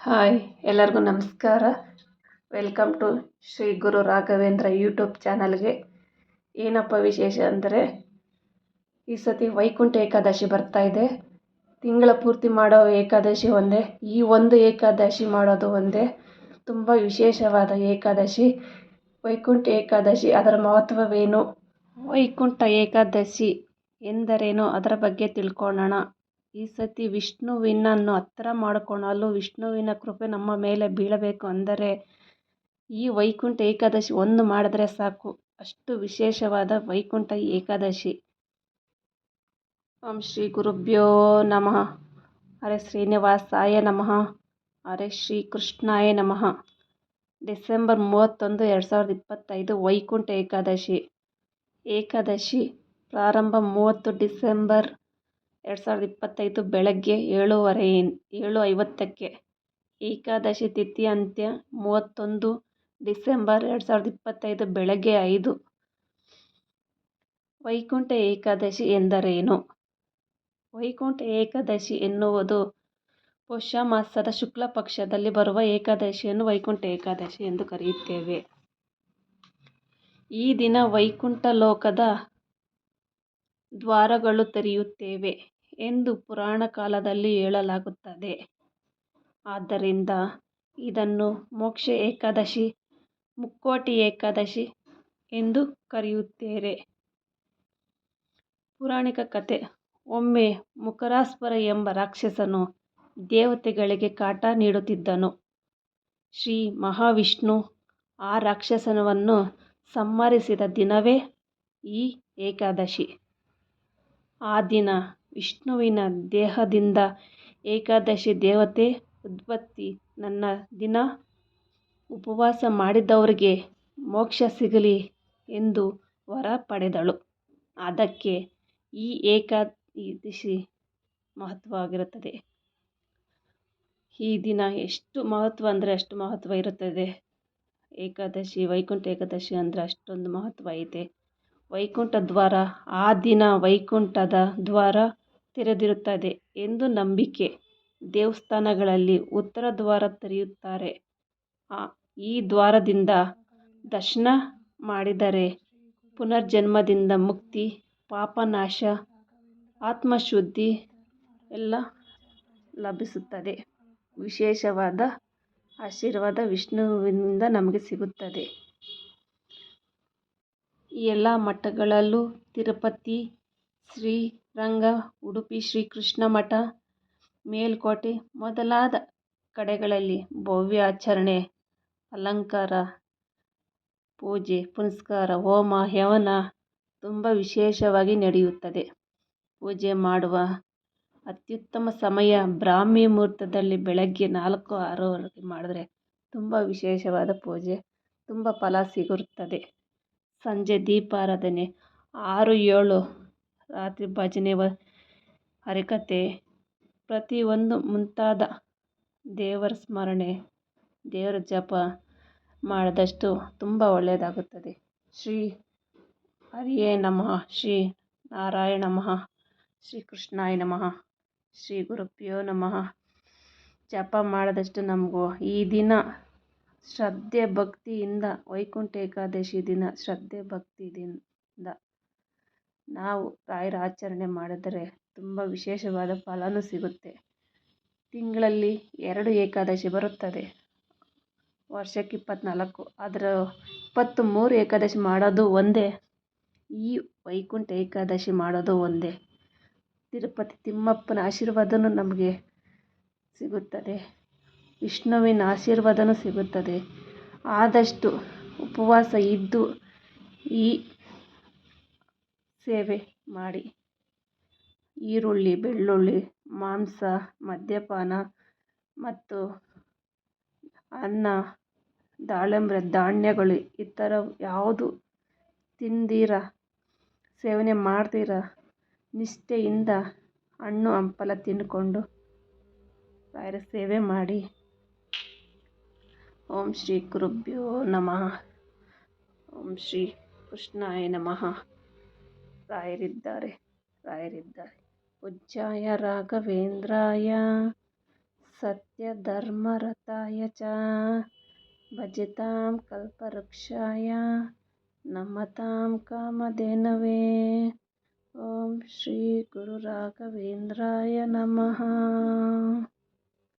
Hi, ಎಲ್ಲರಿಗೂ ನಮಸ್ಕಾರ. Welcome to Shri Guru Raghavendra YouTube ಚಾನಲ್ಗೆ. ಏನಪ್ಪ ವಿಶೇಷ ಅಂದರೆ, ಈ ಸತಿ ವೈಕುಂಠ ಏಕಾದಶಿ ಬರ್ತಾ ಇದೆ. ತಿಂಗಳ ಪೂರ್ತಿ ಮಾಡೋ ಏಕಾದಶಿ ಒಂದೇ, ಈ ಒಂದು ಏಕಾದಶಿ ಮಾಡೋದು ಒಂದೇ. ತುಂಬ ವಿಶೇಷವಾದ ಏಕಾದಶಿ. ವೈಕುಂಠ ಏಕಾದಶಿ, ಅದರ ಮಹತ್ವವೇನು? ವೈಕುಂಠ ಏಕಾದಶಿ ಎಂದರೇನು? ಅದರ ಬಗ್ಗೆ ತಿಳ್ಕೊಳ್ಳೋಣ ಈ ಸತಿ ವಿಷ್ಣುವಿನನ್ನು ಹತ್ತಿರ ಮಾಡಿಕೊಳ್ಳಲು ವಿಷ್ಣುವಿನ ಕೃಪೆ ನಮ್ಮ ಮೇಲೆ ಬೀಳಬೇಕು ಅಂದರೆ ಈ ವೈಕುಂಠ ಏಕಾದಶಿ ಒಂದು ಮಾಡಿದ್ರೆ ಸಾಕು. ಅಷ್ಟು ವಿಶೇಷವಾದ ವೈಕುಂಠ ಏಕಾದಶಿ. ಓಂ ಶ್ರೀ ಗುರುಭ್ಯೋ ನಮಃ. ಹರೇ ಶ್ರೀನಿವಾಸಾಯ ನಮಃ. ಅರೆ ಶ್ರೀ ಕೃಷ್ಣಾಯ ನಮಃ. ಡಿಸೆಂಬರ್ ಮೂವತ್ತೊಂದು ಎರಡು ಸಾವಿರದ ಇಪ್ಪತ್ತೈದು ವೈಕುಂಠ ಏಕಾದಶಿ. ಏಕಾದಶಿ ಪ್ರಾರಂಭ ಮೂವತ್ತು ಡಿಸೆಂಬರ್ ಎರಡು ಸಾವಿರದ ಇಪ್ಪತ್ತೈದು ಬೆಳಗ್ಗೆ ಏಳುವರೆ ಏಳು ಐವತ್ತಕ್ಕೆ ಏಕಾದಶಿ ತಿಥಿ ಅಂತ್ಯ ಮೂವತ್ತೊಂದು ಡಿಸೆಂಬರ್ ಎರಡು ಸಾವಿರದ ಇಪ್ಪತ್ತೈದು ಬೆಳಗ್ಗೆ ಐದು. ವೈಕುಂಠ ಏಕಾದಶಿ ಎಂದರೇನು? ವೈಕುಂಠ ಏಕಾದಶಿ ಎನ್ನುವುದು ಪುಷ್ಯ ಮಾಸದ ಶುಕ್ಲ ಪಕ್ಷದಲ್ಲಿ ಬರುವ ಏಕಾದಶಿಯನ್ನು ವೈಕುಂಠ ಏಕಾದಶಿ ಎಂದು ಕರೆಯುತ್ತೇವೆ. ಈ ದಿನ ವೈಕುಂಠ ಲೋಕದ ದ್ವಾರಗಳು ತೆರೆಯುತ್ತೇವೆ. ಎಂದು ಪುರಾಣ ಕಾಲದಲ್ಲಿ ಹೇಳಲಾಗುತ್ತದೆ. ಆದ್ದರಿಂದ ಇದನ್ನು ಮೋಕ್ಷ ಏಕಾದಶಿ, ಮುಕ್ಕೋಟಿ ಏಕಾದಶಿ ಎಂದು ಕರೆಯುತ್ತೇರೆ. ಪುರಾಣಿಕ ಕಥೆ ಒಮ್ಮೆ ಮುಖರಾಸ್ಪರ ಎಂಬ ರಾಕ್ಷಸನು ದೇವತೆಗಳಿಗೆ ಕಾಟ ನೀಡುತ್ತಿದ್ದನು. ಶ್ರೀ ಮಹಾವಿಷ್ಣು ಆ ರಾಕ್ಷಸನವನ್ನು ಸಂಹರಿಸಿದ ದಿನವೇ ಈ ಏಕಾದಶಿ. ಆ ದಿನ ವಿಷ್ಣುವಿನ ದೇಹದಿಂದ ಏಕಾದಶಿ ದೇವತೆ ಉತ್ಪತ್ತಿ ನನ್ನ ದಿನ ಉಪವಾಸ ಮಾಡಿದವರಿಗೆ ಮೋಕ್ಷ ಸಿಗಲಿ ಎಂದು ವರ ಪಡೆದಳು. ಅದಕ್ಕೆ ಈ ಏಕಾದಶಿ ಮಹತ್ವವಾಗಿರುತ್ತದೆ. ಈ ದಿನ ಎಷ್ಟು ಮಹತ್ವ ಅಂದರೆ ಅಷ್ಟು ಮಹತ್ವ ಇರುತ್ತದೆ. ಏಕಾದಶಿ, ವೈಕುಂಠ ಏಕಾದಶಿ ಅಂದರೆ ಅಷ್ಟೊಂದು ಮಹತ್ವ ಐತೆ. ವೈಕುಂಠ ದ್ವಾರ, ಆ ದಿನ ವೈಕುಂಠದ ದ್ವಾರ ತೆರೆದಿರುತ್ತದೆ ಎಂದು ನಂಬಿಕೆ. ದೇವಸ್ಥಾನಗಳಲ್ಲಿ ಉತ್ತರ ದ್ವಾರ ತೆರೆಯುತ್ತಾರೆ. ಈ ದ್ವಾರದಿಂದ ದರ್ಶನ ಮಾಡಿದರೆ ಪುನರ್ಜನ್ಮದಿಂದ ಮುಕ್ತಿ ಪಾಪನಾಶ ಆತ್ಮಶುದ್ಧಿ ಎಲ್ಲ ಲಭಿಸುತ್ತದೆ. ವಿಶೇಷವಾದ ಆಶೀರ್ವಾದ ವಿಷ್ಣುವಿನಿಂದ ನಮಗೆ ಸಿಗುತ್ತದೆ. ಎಲ್ಲ ಮಠಗಳಲ್ಲೂ ತಿರುಪತಿ ಶ್ರೀರಂಗ ಉಡುಪಿ ಶ್ರೀ ಕೃಷ್ಣ ಮಠ, ಮೇಲುಕೋಟೆ ಮೊದಲಾದ ಕಡೆಗಳಲ್ಲಿ ಭವ್ಯ ಆಚರಣೆ, ಅಲಂಕಾರ, ಪೂಜೆ, ಪುನಸ್ಕಾರ, ಹೋಮ, ಹವನ ತುಂಬ ವಿಶೇಷವಾಗಿ ನಡೆಯುತ್ತದೆ. ಪೂಜೆ ಮಾಡುವ ಅತ್ಯುತ್ತಮ ಸಮಯ ಬ್ರಾಹ್ಮಿ ಮುಹೂರ್ತದಲ್ಲಿ ಬೆಳಗ್ಗೆ ನಾಲ್ಕು, ಆರೂವರೆಗೆ ಮಾಡಿದ್ರೆ ತುಂಬ ವಿಶೇಷವಾದ ಪೂಜೆ, ತುಂಬ ಫಲ ಸಿಗುತ್ತದೆ. ಸಂಜೆ ದೀಪಾರಾಧನೆ ಆರು, ಏಳು ರಾತ್ರಿ ಭಜನೆ ಹರಿಕಥೆ. ಪ್ರತಿಯೊಂದು ಮುಂತಾದ ದೇವರ ಸ್ಮರಣೆ, ದೇವರ ಜಪ ಮಾಡಿದಷ್ಟು ತುಂಬ ಒಳ್ಳೆಯದಾಗುತ್ತದೆ. ಶ್ರೀ ಹರಿಯೇ ನಮಃ, ಶ್ರೀ ನಾರಾಯಣ ನಮಃ, ಶ್ರೀ ಕೃಷ್ಣಾಯ ನಮಃ, ಶ್ರೀ ಗುರುಭ್ಯೋ ನಮಃ. ಜಪ ಮಾಡಿದಷ್ಟು ನಮಗೂ ಈ ದಿನ ಶ್ರದ್ಧೆ ಭಕ್ತಿಯಿಂದ ವೈಕುಂಠ ಏಕಾದಶಿ ದಿನ ಶ್ರದ್ಧೆ ಭಕ್ತಿಯಿಂದ ನಾವು ರಾಯರ ಆಚರಣೆ ಮಾಡಿದರೆ ತುಂಬ ವಿಶೇಷವಾದ ಫಲವೂ ಸಿಗುತ್ತೆ. ತಿಂಗಳಲ್ಲಿ ಎರಡು ಏಕಾದಶಿ ಬರುತ್ತದೆ. ವರ್ಷಕ್ಕೆ ಇಪ್ಪತ್ತ್ನಾಲ್ಕು ಅದರ ಇಪ್ಪತ್ತ್ಮೂರು ಏಕಾದಶಿ ಮಾಡೋದು ಒಂದೇ. ಈ ವೈಕುಂಠ ಏಕಾದಶಿ ಮಾಡೋದು ಒಂದೇ. ತಿರುಪತಿ ತಿಮ್ಮಪ್ಪನ ಆಶೀರ್ವಾದವೂ ನಮಗೆ ಸಿಗುತ್ತದೆ. ವಿಷ್ಣುವಿನ ಆಶೀರ್ವಾದವೂ ಸಿಗುತ್ತದೆ. ಆದಷ್ಟು ಉಪವಾಸ ಇದ್ದು ಈ ಸೇವೆ ಮಾಡಿ. ಈರುಳ್ಳಿ, ಬೆಳ್ಳುಳ್ಳಿ, ಮಾಂಸ, ಮದ್ಯಪಾನ ಮತ್ತು ಅನ್ನ ದಾಳಿಂಬೆ ಧಾನ್ಯಗಳು ಈ ಥರ ಯಾವುದು ತಿಂದಿರ, ಸೇವನೆ ಮಾಡ್ದಿರ, ನಿಷ್ಠೆಯಿಂದ ಹಣ್ಣು, ಹಂಪಲ ತಿಂದ್ಕೊಂಡು ರಾಯರ ಸೇವೆ ಮಾಡಿ. ಓಂ ಶ್ರೀ ಗುರುಭ್ಯೋ ನಮಃ. ಓಂ ಶ್ರೀ ಕೃಷ್ಣಾಯ ನಮಃ. ರಾಯರಿದ್ದಾರೆ ರಾಯರಿದ್ದಾರೆ ಪೂಜ್ಯಾಯ ರಾಘವೇಂದ್ರಾಯ ಸತ್ಯಧರ್ಮರತಾಯ ಚ ಭಜತಾಂ ಕಲ್ಪವೃಕ್ಷಾಯ ನಮತಾಂ ಕಾಮಧೇನವೇ ಓಂ ಶ್ರೀ ಗುರು ರಾಘವೇಂದ್ರಾಯ ನಮಃ